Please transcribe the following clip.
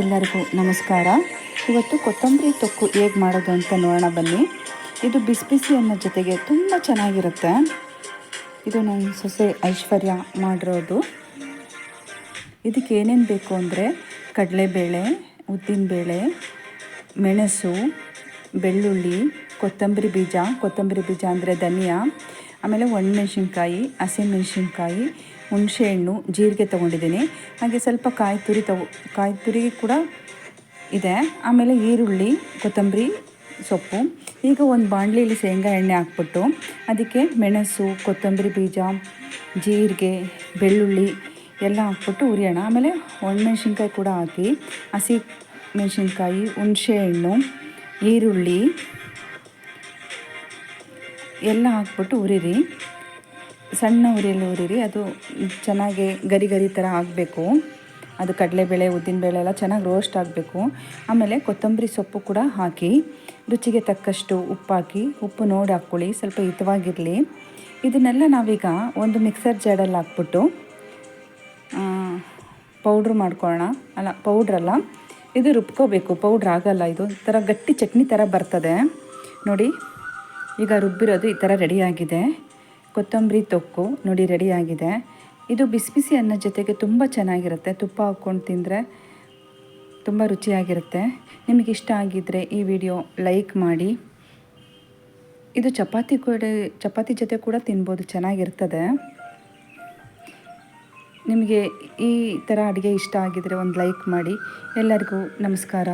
ಎಲ್ಲರಿಗೂ ನಮಸ್ಕಾರ. ಇವತ್ತು ಕೊತ್ತಂಬರಿ ತೊಕ್ಕು ಹೇಗೆ ಮಾಡೋದು ಅಂತ ನೋಡೋಣ ಬನ್ನಿ. ಇದು ಬಿಸಿ ಬಿಸಿ ಅನ್ನೋ ಜೊತೆಗೆ ತುಂಬ ಚೆನ್ನಾಗಿರುತ್ತೆ. ಇದು ನನ್ನ ಸೊಸೆ ಐಶ್ವರ್ಯ ಮಾಡಿರೋದು. ಇದಕ್ಕೆ ಏನೇನು ಬೇಕು ಅಂದರೆ ಕಡಲೆಬೇಳೆ, ಉದ್ದಿನಬೇಳೆ, ಮೆಣಸು, ಬೆಳ್ಳುಳ್ಳಿ, ಕೊತ್ತಂಬರಿ ಬೀಜ ಕೊತ್ತಂಬರಿ ಬೀಜ ಅಂದರೆ ಧನಿಯಾ, ಆಮೇಲೆ ಒಣಮೆಣ್ಸಿನ್ಕಾಯಿ, ಹಸಿಮೆಣ್ಸಿನ್ಕಾಯಿ ಹುಣಸೆಹಣ್ಣು ಜೀರಿಗೆ ತೊಗೊಂಡಿದ್ದೀನಿ. ಹಾಗೆ ಸ್ವಲ್ಪ ಕಾಯಿ ತುರಿ ತಗೋ, ಕಾಯಿ ತುರಿ ಕೂಡ ಇದೆ. ಆಮೇಲೆ ಈರುಳ್ಳಿ, ಕೊತ್ತಂಬರಿ ಸೊಪ್ಪು. ಈಗ ಒಂದು ಬಾಣಲಿಯಲ್ಲಿ ಶೇಂಗಾ ಎಣ್ಣೆ ಹಾಕ್ಬಿಟ್ಟು ಅದಕ್ಕೆ ಮೆಣಸು, ಕೊತ್ತಂಬರಿ ಬೀಜ, ಜೀರಿಗೆ, ಬೆಳ್ಳುಳ್ಳಿ ಎಲ್ಲ ಹಾಕ್ಬಿಟ್ಟು ಉರಿಯೋಣ ಆಮೇಲೆ ಒಣಮೆಣ್ಸಿನ್ಕಾಯಿ ಕೂಡ ಹಾಕಿ, ಹಸಿ ಮೆಣಸಿನ್ಕಾಯಿ ಹುಣಸೆಹಣ್ಣು ಈರುಳ್ಳಿ ಎಲ್ಲ ಹಾಕ್ಬಿಟ್ಟು ಹುರಿರಿ. ಸಣ್ಣ ಉರಿಯಲ್ಲಿ ಉರಿರಿ ಅದು ಚೆನ್ನಾಗಿ ಗರಿ ಗರಿ ಥರ ಆಗಬೇಕು. ಅದು ಕಡಲೆಬೇಳೆ, ಉದ್ದಿನಬೇಳೆ ಎಲ್ಲ ಚೆನ್ನಾಗಿ ರೋಸ್ಟ್ ಆಗಬೇಕು. ಆಮೇಲೆ ಕೊತ್ತಂಬರಿ ಸೊಪ್ಪು ಕೂಡ ಹಾಕಿ, ರುಚಿಗೆ ತಕ್ಕಷ್ಟು ಉಪ್ಪು ಹಾಕಿ, ಉಪ್ಪು ನೋಡಿ ಹಾಕ್ಕೊಳ್ಳಿ, ಸ್ವಲ್ಪ ಹಿತವಾಗಿರಲಿ. ಇದನ್ನೆಲ್ಲ ನಾವೀಗ ಒಂದು ಮಿಕ್ಸರ್ ಜಾಡಲ್ಲಿ ಹಾಕ್ಬಿಟ್ಟು ಪೌಡ್ರ್ ಮಾಡ್ಕೊಳ್ಳೋಣ. ಅಲ್ಲ ಪೌಡ್ರಲ್ಲ ಇದು ರುಬ್ಕೋಬೇಕು. ಪೌಡ್ರ್ ಆಗೋಲ್ಲ, ಇದು ಥರ ಗಟ್ಟಿ ಚಟ್ನಿ ಥರ ಬರ್ತದೆ. ನೋಡಿ, ಈಗ ರುಬ್ಬಿರೋದು ಈ ಥರ ರೆಡಿಯಾಗಿದೆ ಕೊತ್ತಂಬರಿ ತೊಕ್ಕು ನೋಡಿ ರೆಡಿಯಾಗಿದೆ ಇದು ಬಿಸಿ ಬಿಸಿ ಅನ್ನ ಜೊತೆಗೆ ತುಂಬ ಚೆನ್ನಾಗಿರುತ್ತೆ. ತುಪ್ಪ ಹಾಕ್ಕೊಂಡು ತಿಂದರೆ ತುಂಬ ರುಚಿಯಾಗಿರುತ್ತೆ. ನಿಮಗೆ ಇಷ್ಟ ಆಗಿದ್ದರೆ ಈ ವಿಡಿಯೋ ಲೈಕ್ ಮಾಡಿ. ಇದು ಚಪಾತಿ ಕೂಡ, ಚಪಾತಿ ಜೊತೆ ಕೂಡ ತಿನ್ಬೋದು, ಚೆನ್ನಾಗಿರ್ತದೆ. ನಿಮಗೆ ಈ ಥರ ಅಡುಗೆ ಇಷ್ಟ ಆಗಿದರೆ ಒಂದು ಲೈಕ್ ಮಾಡಿ. ಎಲ್ಲರಿಗೂ ನಮಸ್ಕಾರ.